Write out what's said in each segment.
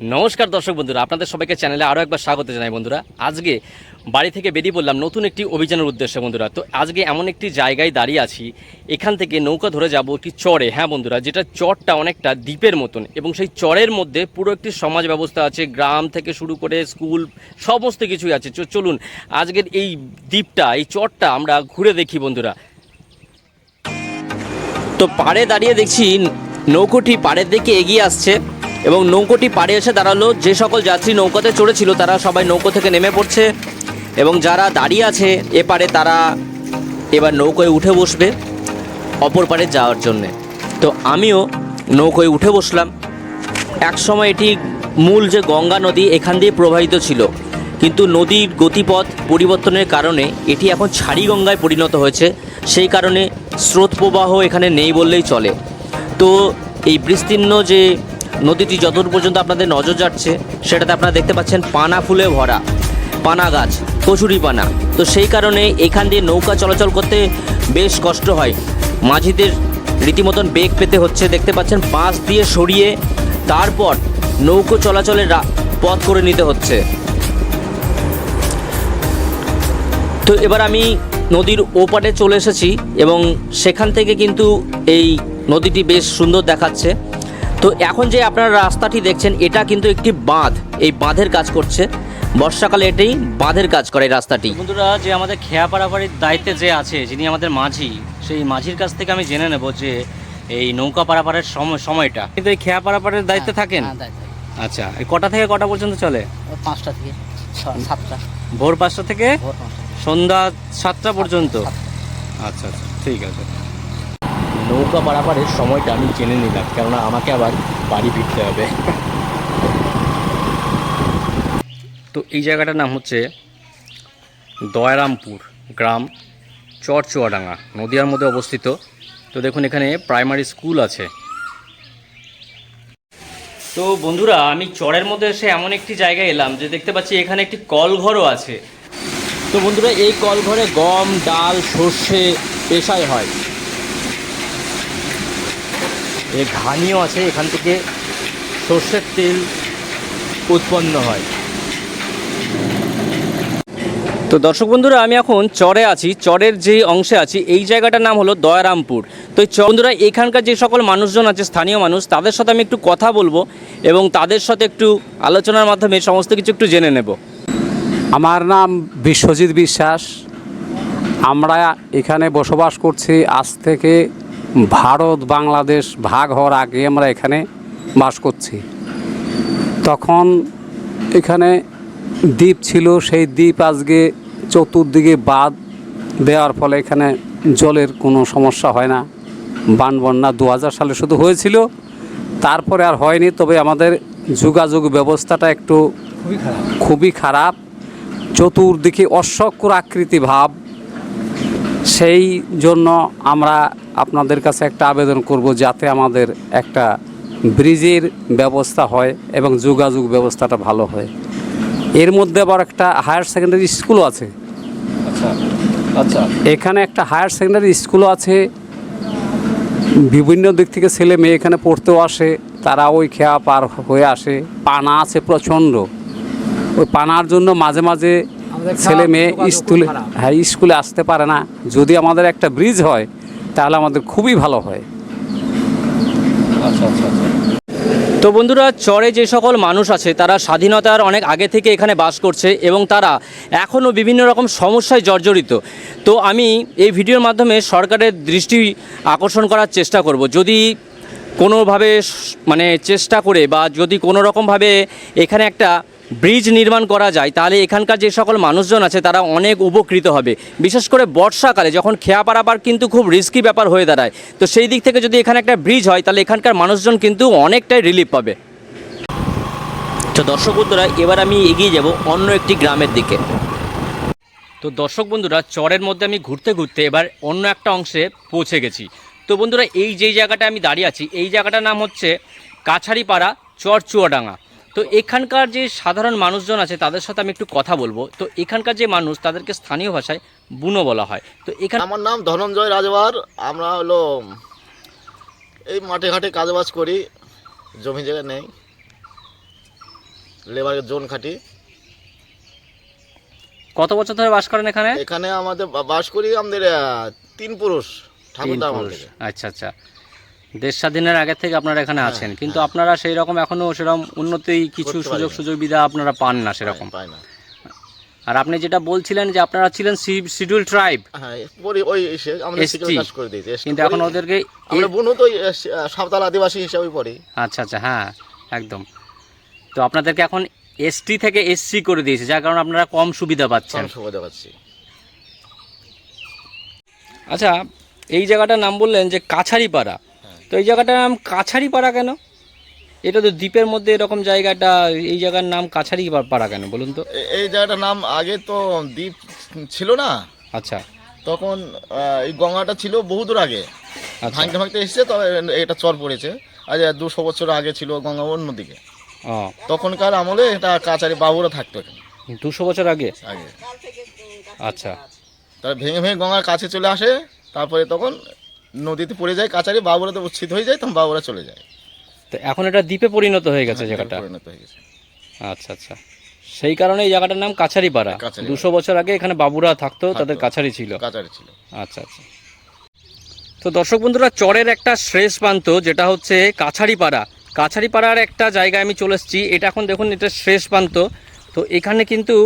নমস্কার দর্শক বন্ধুরা, আপনাদের সবাইকে চ্যানেলে আরও একবার স্বাগত জানাই বন্ধুরা। আজকে বাড়ি থেকে বেরিয়ে পড়লাম নতুন একটি অভিযানের উদ্দেশ্যে বন্ধুরা। তো আজকে এমন একটি জায়গায় দাঁড়িয়ে আছি, এখান থেকে নৌকা ধরে যাব একটি চরে হ্যাঁ বন্ধুরা? যেটা চরটা অনেকটা দ্বীপের মতন এবং সেই চরের মধ্যে পুরো একটি সমাজ ব্যবস্থা আছে, গ্রাম থেকে শুরু করে স্কুল, সমস্ত কিছুই আছে। চলুন, আজকের এই দ্বীপটা, এই চরটা আমরা ঘুরে দেখি বন্ধুরা। তো পাড়ে দাঁড়িয়ে দেখছি, নৌকোটি পাড়ের দিকে এগিয়ে আসছে। এবং নৌকোটি পাড়ে এসে দাঁড়াল। যে সকল যাত্রী নৌকাতে চড়েছিল, তারা সবাই নৌকো থেকে নেমে পড়ছে এবং যারা দাঁড়িয়ে আছে এপারে, তারা এবার নৌকোয় উঠে বসবে অপর পারে যাওয়ার জন্যে। তো আমিও নৌকোয় উঠে বসলাম। একসময় এটি মূল যে গঙ্গা নদী, এখান দিয়ে প্রবাহিত ছিল। কিন্তু নদীর গতিপথ পরিবর্তনের কারণে এটি এখন ছাড়ি গঙ্গায় পরিণত হয়েছে। সেই কারণে স্রোত প্রবাহ এখানে নেই বললেই চলে। তো এই বিস্তীর্ণ যে নদীটি যতদূর পর্যন্ত আপনাদের নজর যাচ্ছে, সেটাতে আপনারা দেখতে পাচ্ছেন পানা ফুলে ভরা, পানা গাছ, কচুরি পানা। তো সেই কারণে এখান দিয়ে নৌকা চলাচল করতে বেশ কষ্ট হয়। মাঝিদের রীতিমতন বেগ পেতে হচ্ছে, দেখতে পাচ্ছেন বাঁশ দিয়ে সরিয়ে তারপর নৌকো চলাচলের পথ করে নিতে হচ্ছে। তো এবার আমি নদীর ওপারে চলে এসেছি এবং সেখান থেকে কিন্তু এই নদীটি বেশ সুন্দর দেখাচ্ছে। তো এখন যে আপনারা রাস্তাটি দেখছেন এটা কিন্তু একটি বাঁধ। এই বাঁধের কাজ করছে। বর্ষাকালে এটাই বাঁধের কাজ করে এই রাস্তাটি। বন্ধুরা যে আমাদের খেয়া পারাপাড়ির দায়িত্বে যে আছে যিনি আমাদের মাঝি সেই মাঝির কাছ থেকে আমি জেনে নেব যে এই নৌকা পারাপারের সময় সময়টা। কিন্তু এই খেয়া পারাপারের দায়িত্বে থাকেন? হ্যাঁ, দায়িত্ব। আচ্ছা এই কটা থেকে কটা পর্যন্ত চলে? পাঁচটা থেকে সাতটা। ভোর পাঁচটা থেকে সন্ধ্যা সাতটা পর্যন্ত? আচ্ছা আচ্ছা ঠিক আছে। নৌকা পারাপারের সময়টা আমি জেনে নিলাম, কেননা আমাকে আবার বাড়ি ফিরতে হবে। তো এই জায়গাটার নাম হচ্ছে দয়রামপুর গ্রাম চরচুয়াডাঙ্গা, নদিয়ার মধ্যে অবস্থিত। তো দেখুন, এখানে প্রাইমারি স্কুল আছে। তো বন্ধুরা, আমি চরের মধ্যে এসে এমন একটি জায়গায় এলাম যে দেখতে পাচ্ছি এখানে একটি কলঘরও আছে। তো বন্ধুরা, এই কলঘরে গম, ডাল, সর্ষে, পেশাই হয়। এ ঘানিও আছে, এখান থেকে সর্ষের তেল উৎপন্ন হয়। তো দর্শক বন্ধুরা, আমি এখন চরে আছি, চরের যে অংশে আছি, এই জায়গাটার নাম হলো দয়ারামপুর। তো এই বন্ধুরা, এখানকার যে সকল মানুষজন আছে, স্থানীয় মানুষ, তাদের সাথে আমি একটু কথা বলব এবং তাদের সাথে একটু আলোচনার মাধ্যমে সমস্ত কিছু একটু জেনে নেব। আমার নাম বিশ্বজিৎ বিশ্বাস। আমরা এখানে বসবাস করছি আজ থেকে ভারত বাংলাদেশ ভাগ হওয়ার আগে আমরা এখানে বাস করছি। তখন এখানে দ্বীপ ছিল সেই দ্বীপ আজকে চতুর্দিকে বাঁধ। দেওয়ার ফলে এখানে জলের কোনো সমস্যা হয় না। বান বন্যা দু হাজার সালে শুধু হয়েছিল তারপরে আর হয়নি। তবে আমাদের যোগাযোগ ব্যবস্থাটা একটু খুবই খারাপ। চতুর্দিকে অশ্বক্র আকৃতি ভাব সেই জন্য আমরা আপনাদের কাছে একটা আবেদন করব যাতে আমাদের একটা ব্রিজের ব্যবস্থা হয় এবং যোগাযোগ ব্যবস্থাটা ভালো হয়। এর মধ্যে আবার একটা হায়ার সেকেন্ডারি স্কুলও আছে। আচ্ছা আচ্ছা। এখানে একটা হায়ার সেকেন্ডারি স্কুলও আছে। বিভিন্ন দিক থেকে ছেলে মেয়ে এখানে পড়তেও আসে। তারা ওই খেয়া পার হয়ে আসে। পানা আছে প্রচণ্ড। ওই পানার জন্য মাঝে মাঝে ছেলে মেয়ে স্কুলে হ্যাঁ স্কুলে আসতে পারে না। যদি আমাদের একটা ব্রিজ হয় তাহলে আমাদের খুবই ভালো হয়। আচ্ছা আচ্ছা তো বন্ধুরা চরে যে সকল মানুষ আছে তারা স্বাধীনতার অনেক আগে থেকে এখানে বাস করছে এবং তারা এখনও বিভিন্ন রকম সমস্যায় জর্জরিত। তো আমি এই ভিডিওর মাধ্যমে সরকারের দৃষ্টি আকর্ষণ করার চেষ্টা করব। যদি কোনোভাবে মানে চেষ্টা করে বা যদি কোনো রকমভাবে এখানে একটা ব্রিজ নির্মাণ করা যায়, তাহলে এখানকার যে সকল মানুষজন আছে তারা অনেক উপকৃত হবে। বিশেষ করে বর্ষাকালে যখন খেয়া পারাবার কিন্তু খুব রিস্কি ব্যাপার হয়ে দাঁড়ায়। তো সেই দিক থেকে যদি এখানে একটা ব্রিজ হয়, তাহলে এখানকার মানুষজন কিন্তু অনেকটাই রিলিফ পাবে। তো দর্শক বন্ধুরা, এবার আমি এগিয়ে যাব অন্য একটি গ্রামের দিকে। তো দর্শক বন্ধুরা, চরের মধ্যে আমি ঘুরতে ঘুরতে এবার অন্য একটা অংশে পৌঁছে গেছি। তো বন্ধুরা, এই যেই জায়গাটা আমি দাঁড়িয়ে আছি, এই জায়গাটার নাম হচ্ছে কাছারিপাড়া চর চুয়াডাঙ্গা তো এখানকার যে সাধারণ মানুষজন আছে তাদের সাথে আমি একটু কথা বলব। তো এখানকার যে মানুষ তাদেরকে স্থানীয় ভাষায় বুনো বলা হয়। তো এখানে আমার নাম ধনঞ্জয় রাজবার আমরা হলো এই মাঠে ঘাটে কাজবাজ করি। জমি জায়গা নেই। লেবারের জোন খাটি। কত বছর ধরে বাস করেন এখানে? এখানে আমাদের বাস করি আমাদের তিন পুরুষ। থেকে আচ্ছা আচ্ছা। দেশ স্বাধীনের আগে থেকে আপনারা এখানে হ্যাঁ, আছেন। কিন্তু আপনারা সেই রকম এখনও সেরকম উন্নতি কিছু সুযোগ সুবিধা আপনারা পান না সেরকম। পায় না। আর আপনি যেটা বলছিলেন যে আপনারা ছিলেন শিডিউল ট্রাইব। হ্যাঁ কিন্তু এখন ওদেরকে আমরা বুনু তো সাঁওতাল আদিবাসী হিসাবে পড়ি। আচ্ছা আচ্ছা হ্যাঁ একদম। তো আপনাদেরকে এখন এসটি থেকে এসসি করে দিয়েছে যার কারণে আপনারা কম সুবিধা পাচ্ছেন। সুবিধা পাচ্ছি। আচ্ছা এই জায়গাটার নাম বললেন যে কাছারিপাড়া। হ্যাঁ। তো এই জায়গাটার নাম কাছারি পাড়া কেন? এটা তো দ্বীপের মধ্যে এরকম জায়গাটা এই জায়গার নাম কাছারি পাড়া কেন বলুন তো? এই জায়গাটার নাম আগে তো দ্বীপ ছিল না। আচ্ছা। তখন এই গঙ্গাটা ছিল বহুদূর আগে। আচ্ছা। ভাঙতে ভাঙতে এসেছে তবে এটা চর পড়েছে। আজ দুশো বছর আগে ছিল গঙ্গা অন্যদিকে। তখনকার আমলে এটা কাছারি বাবুরা থাকতো এখানে। দুশো বছর আগে? আগে। আচ্ছা। তারা ভেঙে ভেঙে গঙ্গার কাছে চলে আসে তারপরে তখন নদীতে পড়ে যায় কাচারি বাবুরা তো উচ্ছেদ হয়ে যায় তখন বাবুরা চলে যায়। তো এখন এটা দ্বীপে পরিণত হয়ে গেছে জায়গাটা? পরিণত হয়ে গেছে। আচ্ছা আচ্ছা। সেই কারণে এই জায়গাটার নাম কাছারিপাড়া। কাছারিপাড়া। দুশো বছর আগে এখানে বাবুরা থাকতো তাদের কাছারি ছিল। কাছারি ছিল। আচ্ছা আচ্ছা। তো দর্শক বন্ধুরা চরের একটা শেষ প্রান্ত যেটা হচ্ছে কাছারিপাড়া। কাছারিপাড়ার একটা জায়গায় আমি চলে এসেছি। এটা এখন দেখুন এটা শেষ প্রান্ত। তো এখানে কিন্তু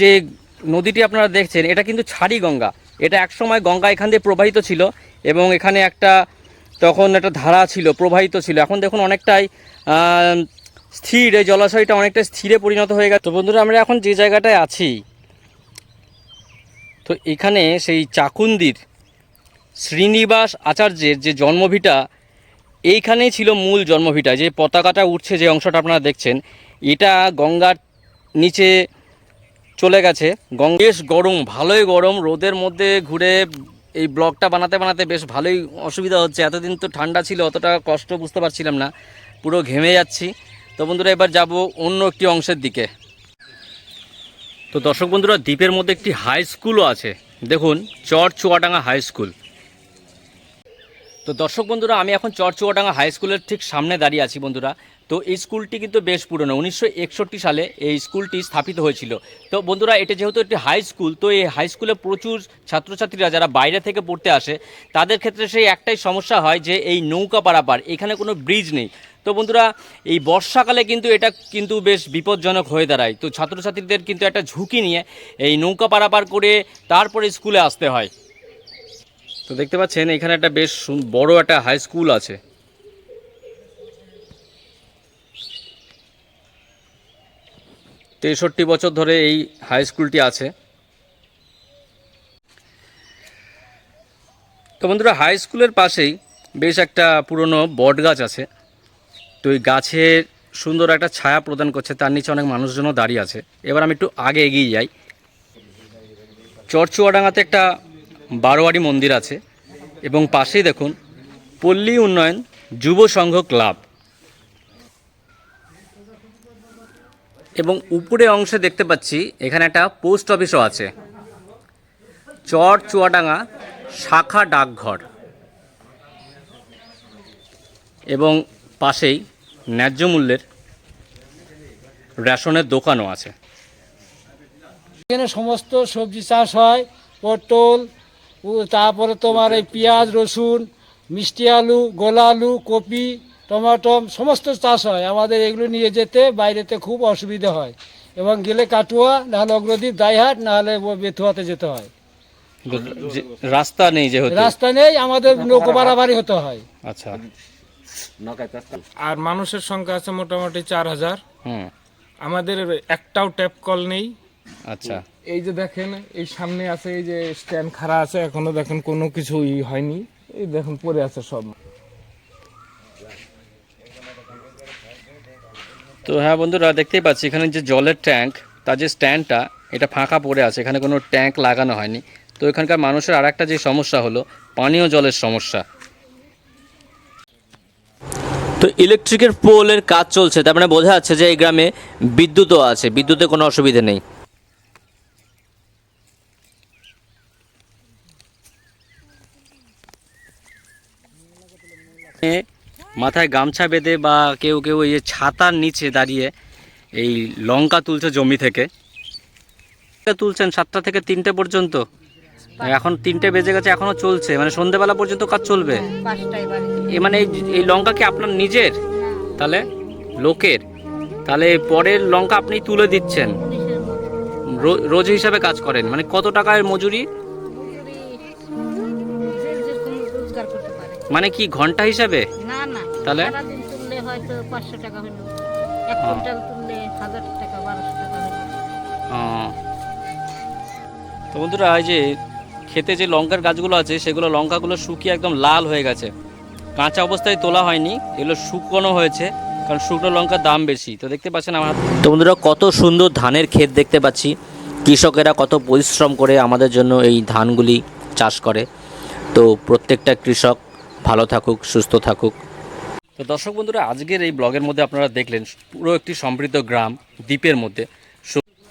যে নদীটি আপনারা দেখছেন এটা কিন্তু ছাড়ি গঙ্গা এটা একসময় গঙ্গা এখান দিয়ে প্রবাহিত ছিল এবং এখানে একটা তখন একটা ধারা ছিল, প্রবাহিত ছিল। এখন দেখুন অনেকটাই স্থির। এই জলাশয়টা অনেকটা স্থিরে পরিণত হয়ে গেছে। তো বন্ধুরা, আমরা এখন যে জায়গাটায় আছি, তো এখানে সেই চাকুন্দির শ্রীনিবাস আচার্যের যে জন্মভিটা, এইখানেই ছিল মূল জন্মভিটা। যে পতাকাটা উঠছে, যে অংশটা আপনারা দেখছেন, এটা গঙ্গার নিচে চলে গেছে। গঙ্গা বেশ গরম, ভালোই গরম। রোদের মধ্যে ঘুরে এই ব্লগটা বানাতে বানাতে বেশ ভালোই অসুবিধা হচ্ছে। এতদিন তো ঠান্ডা ছিল, অতটা কষ্ট বুঝতে পারছিলাম না। পুরো ঘেমে যাচ্ছি। তো বন্ধুরা, এবার যাব অন্য একটি অংশের দিকে। তো দর্শক বন্ধুরা, দ্বীপের মধ্যে একটি হাই স্কুলও আছে। দেখুন চর চুয়াডাঙ্গা হাই স্কুল তো দর্শক বন্ধুরা, আমি এখন চর চুয়াডাঙ্গা হাই স্কুলের ঠিক সামনে দাঁড়িয়ে আছি বন্ধুরা। তো এই স্কুলটি কিন্তু বেশ পুরনো, উনিশশো একষট্টি সালে এই স্কুলটি স্থাপিত হয়েছিল। তো বন্ধুরা, এটা যেহেতু একটি হাই স্কুল, তো এই হাই স্কুলে প্রচুর ছাত্রছাত্রীরা যারা বাইরে থেকে পড়তে আসে, তাদের ক্ষেত্রে সেই একটাই সমস্যা হয় যে এই নৌকা পারাপার, এখানে কোনো ব্রিজ নেই। তো বন্ধুরা, এই বর্ষাকালে কিন্তু এটা কিন্তু বেশ বিপজ্জনক হয়ে দাঁড়ায়। তো ছাত্রছাত্রীদের কিন্তু একটা ঝুঁকি নিয়ে এই নৌকা পারাপার করে তারপরে স্কুলে আসতে হয়। তো দেখতে পাচ্ছেন, এখানে একটা বেশ বড় একটা হাই স্কুল আছে। তেষট্টি বছর ধরে এই হাই স্কুলটি আছে। তো বন্ধুরা হাই স্কুলের পাশেই বেশ একটা পুরনো বট গাছ আছে। তো এই গাছের সুন্দর একটা ছায়া প্রদান করছে, তার নিচে অনেক মানুষজনও দাঁড়িয়ে আছে। এবার আমি একটু আগে এগিয়ে যাই। চরচুয়াডাঙ্গাতে একটা বারোয়ারি মন্দির আছে এবং পাশেই দেখুন পল্লী উন্নয়ন যুব সংঘ ক্লাব। এবং উপরে অংশে দেখতে পাচ্ছি এখানে একটা পোস্ট অফিসও আছে। চর চুয়াডাঙ্গা শাখা ডাকঘর। এবং পাশেই ন্যায্য মূল্যের রেশনের দোকানও আছে। এখানে সমস্ত সবজি চাষ হয়, পটল তারপরে তোমার এই পেঁয়াজ, রসুন, মিষ্টি আলু, গোলা আলু, কপি টমাটো সমস্ত চাষ হয়। আমাদের এগুলো নিয়ে যেতে বাইরেতে খুব অসুবিধা হয়। এবং গেলে কাটুয়া নাহলে অগ্রদীপ দাইহাট নাহলে বেথুয়াতে যেতে হয়। রাস্তা নেই যেহেতু। রাস্তা নেই আমাদের নৌকো বাড়াবাড়ি হতে হয়। আচ্ছা। আর মানুষের সংখ্যা আছে মোটামুটি চার হাজার। আমাদের একটাও ট্যাপ কল নেই। আচ্ছা। এই যে দেখেন এই সামনে আছে এই যে স্ট্যান্ড খাড়া আছে এখনও দেখেন কোনো কিছু ই হয়নি। এই দেখেন পড়ে আছে সব। তো হ্যাঁ বন্ধুরা, দেখতেই পাচ্ছি, এখানে যে জলের ট্যাঙ্ক তার যে স্ট্যান্ডটা এটা ফাঁকা পড়ে আছে, এখানে কোনো ট্যাঙ্ক লাগানো হয়নি। তো এখানকার মানুষের আর একটা যে সমস্যা হলো, পানীয় জলের সমস্যা। তো ইলেকট্রিকের পোলের কাজ চলছে, তার মানে বোঝা যাচ্ছে যে এই গ্রামে বিদ্যুৎও আছে বিদ্যুতে কোনো অসুবিধে নেই। মাথায় গামছা বেঁধে বা কেউ কেউ এই যে ছাতার নিচে দাঁড়িয়ে এই লঙ্কা তুলছে জমি থেকে। তুলছেন সাতটা থেকে তিনটে পর্যন্ত। এখন তিনটে বেজে গেছে এখনও চলছে। মানে সন্ধেবেলা পর্যন্ত কাজ চলবে। এ মানে এই এই লঙ্কা কি আপনার নিজের? তাহলে লোকের। তাহলে পরের লঙ্কা আপনি তুলে দিচ্ছেন। রোজ হিসাবে কাজ করেন। মানে কত টাকার মজুরি? মানে কি ঘণ্টা হিসাবে? না তাহলে? সারাদিন তুললে হয়তো পাঁচশো টাকা হলো এক কুইন্টাল তুললে হাজার টাকা বারোশো টাকা হলো তো বন্ধুরা এই যে খেতে যে লঙ্কার গাছগুলো আছে সেগুলো লঙ্কাগুলো শুকিয়ে একদম লাল হয়ে গেছে। কাঁচা অবস্থায় তোলা হয়নি এগুলো শুকনো হয়েছে কারণ শুকনো লঙ্কার দাম বেশি। তো দেখতে পাচ্ছেন আমার তো বন্ধুরা কত সুন্দর ধানের ক্ষেত দেখতে পাচ্ছি। কৃষকেরা কত পরিশ্রম করে আমাদের জন্য এই ধানগুলি চাষ করে। তো প্রত্যেকটা কৃষক ভালো থাকুক সুস্থ থাকুক। তো দর্শক বন্ধুরা, আজকের এই ব্লগের মধ্যে আপনারা দেখলেন পুরো একটি সমৃদ্ধ গ্রাম দ্বীপের মধ্যে।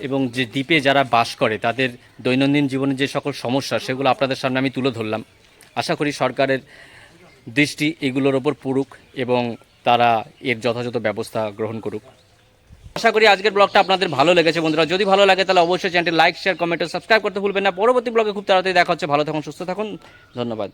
এবং যে দ্বীপে যারা বাস করে, তাদের দৈনন্দিন জীবনে যে সকল সমস্যা, সেগুলো আপনাদের সামনে আমি তুলে ধরলাম। আশা করি সরকারের দৃষ্টি এগুলোর ওপর পড়ুক এবং তারা এর যথাযথ ব্যবস্থা গ্রহণ করুক। আশা করি আজকের ব্লগটা আপনাদের ভালো লেগেছে বন্ধুরা। যদি ভালো লাগে, তাহলে অবশ্যই চ্যানেলটি লাইক, শেয়ার, কমেন্ট, সাবস্ক্রাইব করতে ভুলবেন না। পরবর্তী ব্লগে খুব তাড়াতাড়ি দেখা হচ্ছে। ভালো থাকুন, সুস্থ থাকুন। ধন্যবাদ।